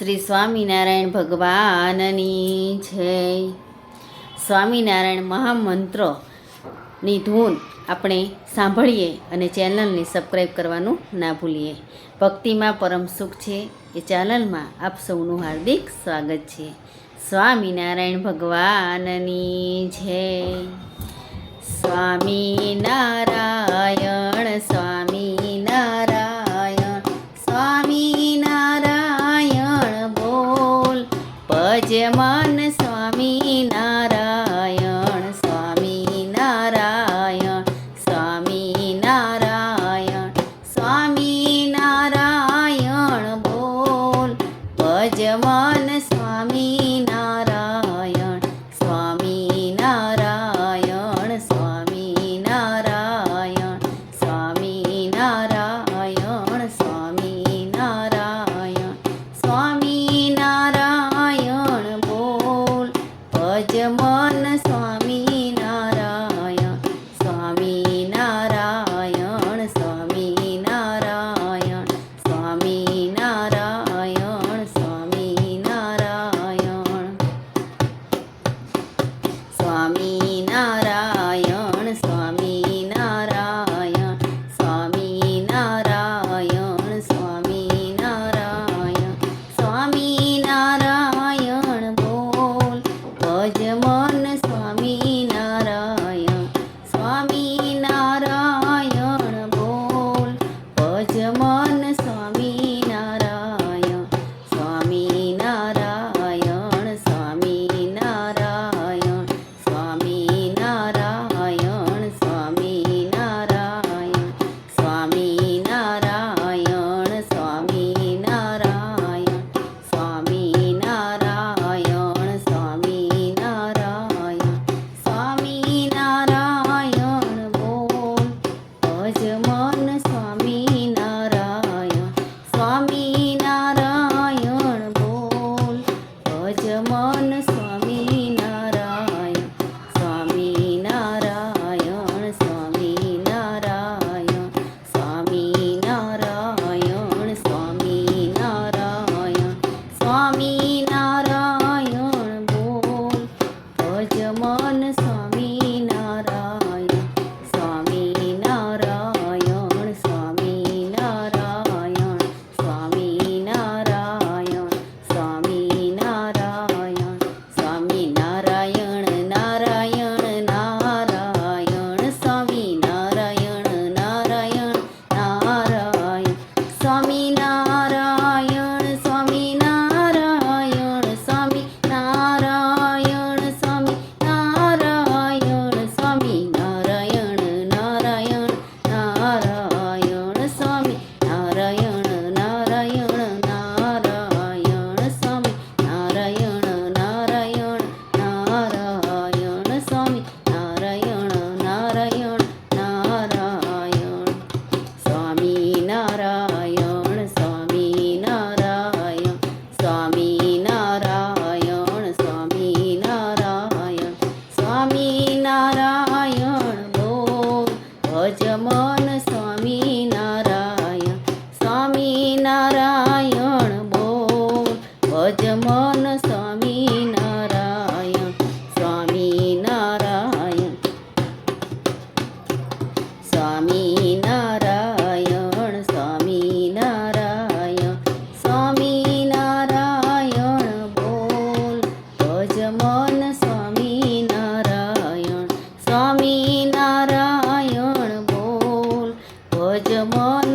શ્રી સ્વામિનારાયણ ભગવાનની જય. સ્વામિનારાયણ મહામંત્રોની ધૂન આપણે સાંભળીએ અને ચેનલને સબસ્ક્રાઈબ કરવાનું ના ભૂલીએ. ભક્તિમાં પરમ સુખ છે એ ચેનલમાં આપ સૌનું હાર્દિક સ્વાગત છે. સ્વામિનારાયણ ભગવાનની જય. સ્વામિનારાયણ ಯಜಮಾನ ಸ್ವಾಮಿ નમન સ્વામી નારાયણ સ્વામી નારાયણ સ્વામી નારાયણ સ્વામી નારાયણ સ્વામી નારાયણ બોલ ભજ મન સ્વામી નારાયણ સ્વામી નારાયણ બોલ ભજ મન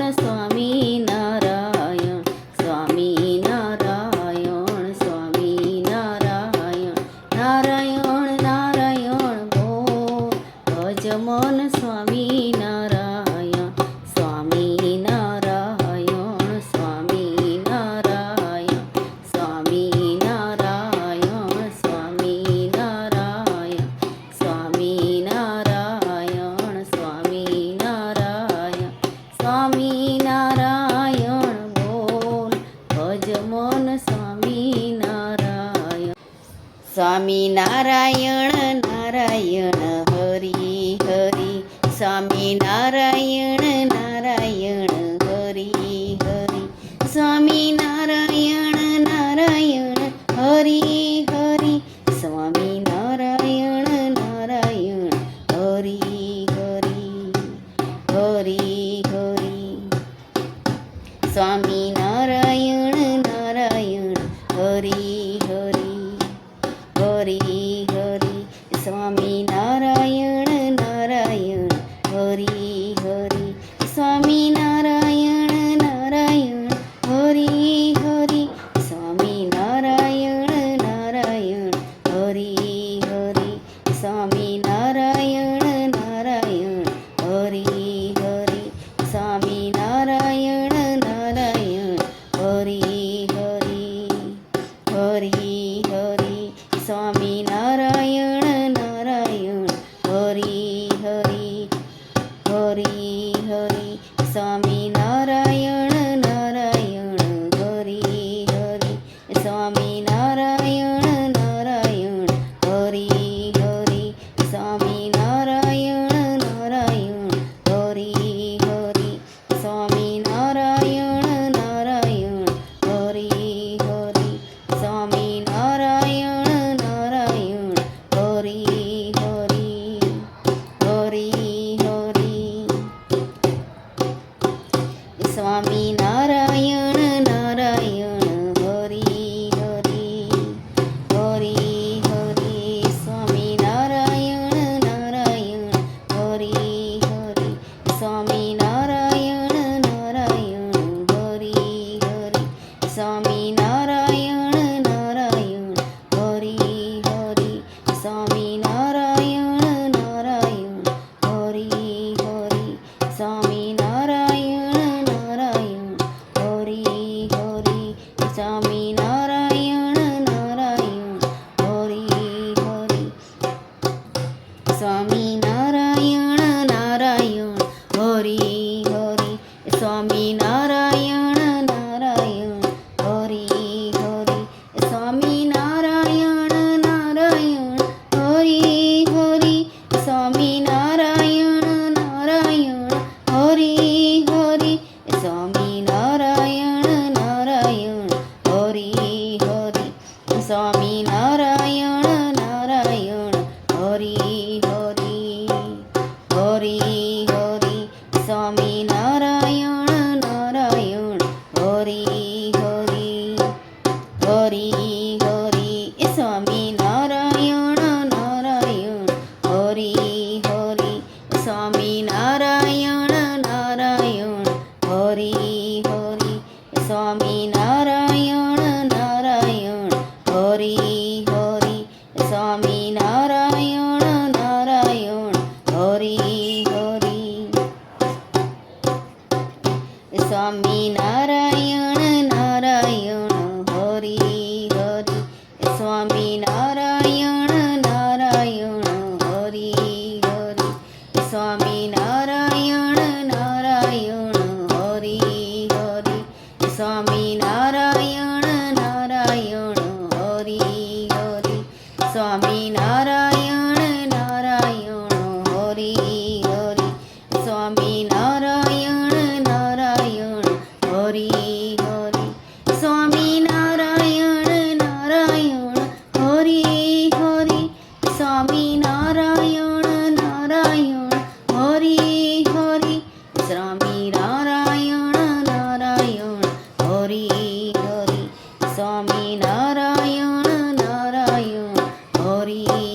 નારાયણ નારાયણ, હરિ હરિ. સ્વામી નારાયણ નારાયણ, હરિ હરિ. સ્વામી નારાયણ નારાયણ, હરિ હરિ. હરિ હરિ. સ્વામી નારાયણ નારાયણ, હરિ હરિ. હરિ స్వామి સ્વામિના હરિ હરી Swami Narayan kasih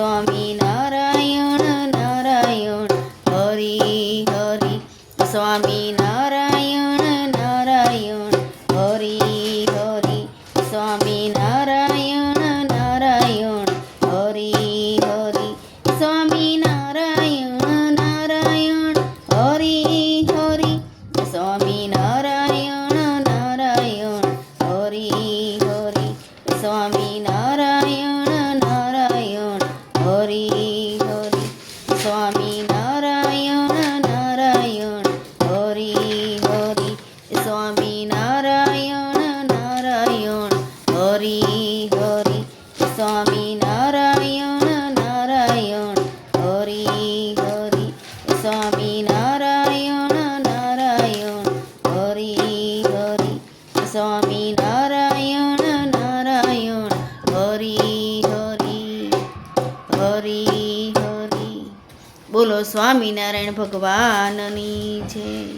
I domina. Swaminarayan ભગવાનની જય.